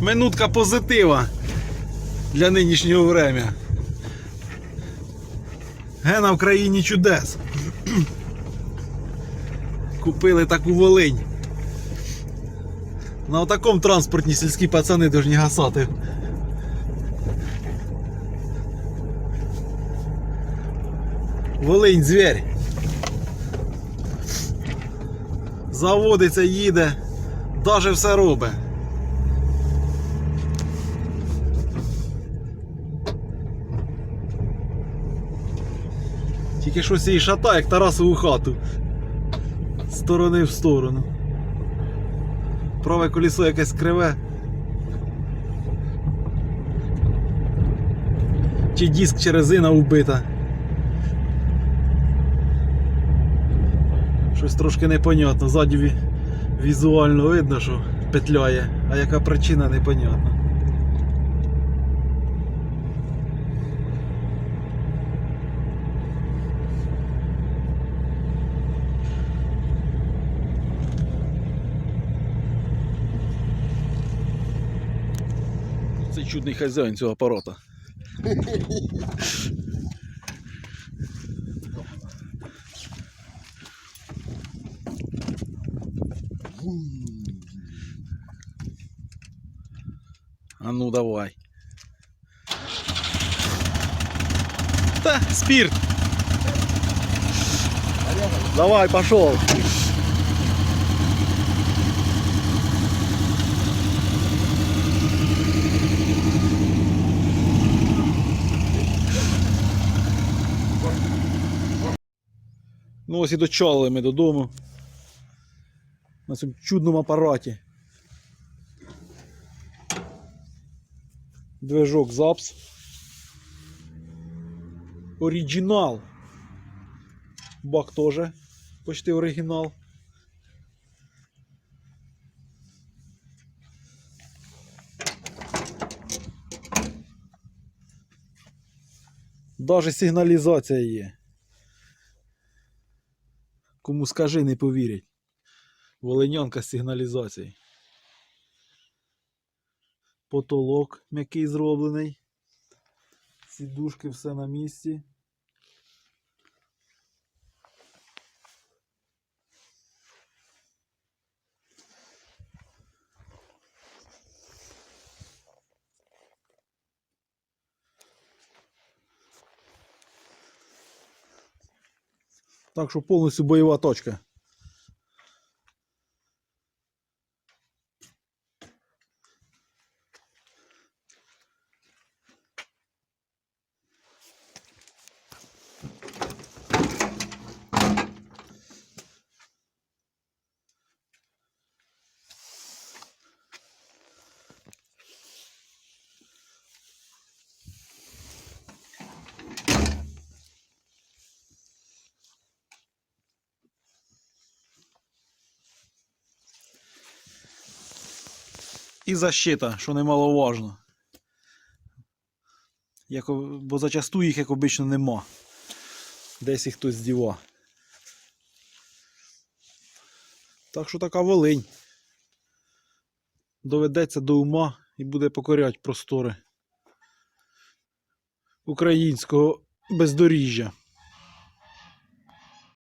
Минутка позитива для нинішнього времени. Гена в країні чудес. Купили таку Волинь. На такому транспортні сільські пацани должні гасати. Волинь звір. Заводиться, їде, даже все робить. Тільки щось її шатає, як Тарасову хату. З сторони в сторону. Праве колесо якесь криве. Чи диск чи резина убита. Щось трошки непонятно. Ззаді візуально видно, що петляє, а яка причина непонятна. Це чудний хазяїн цього апарата. А ну давай. Та, спирт. Давай, пошел. Ну ось і дочали ми додому. На цьому чудному апараті. Движок ЗАПС. Оригінал. Бак теж почти оригінал. Даже сигналізація є. Кому скажи, не повірять. Волиньонка з сигналізацією. Потолок м'який зроблений. Сідушки все на місці. Так що повністю бойова точка. І защита, що немаловажно. Як, бо зачасту їх, як обично, нема. Десь їх хтось здіва. Так що така волинь. Доведеться до ума і буде покоряти простори українського бездоріжжя.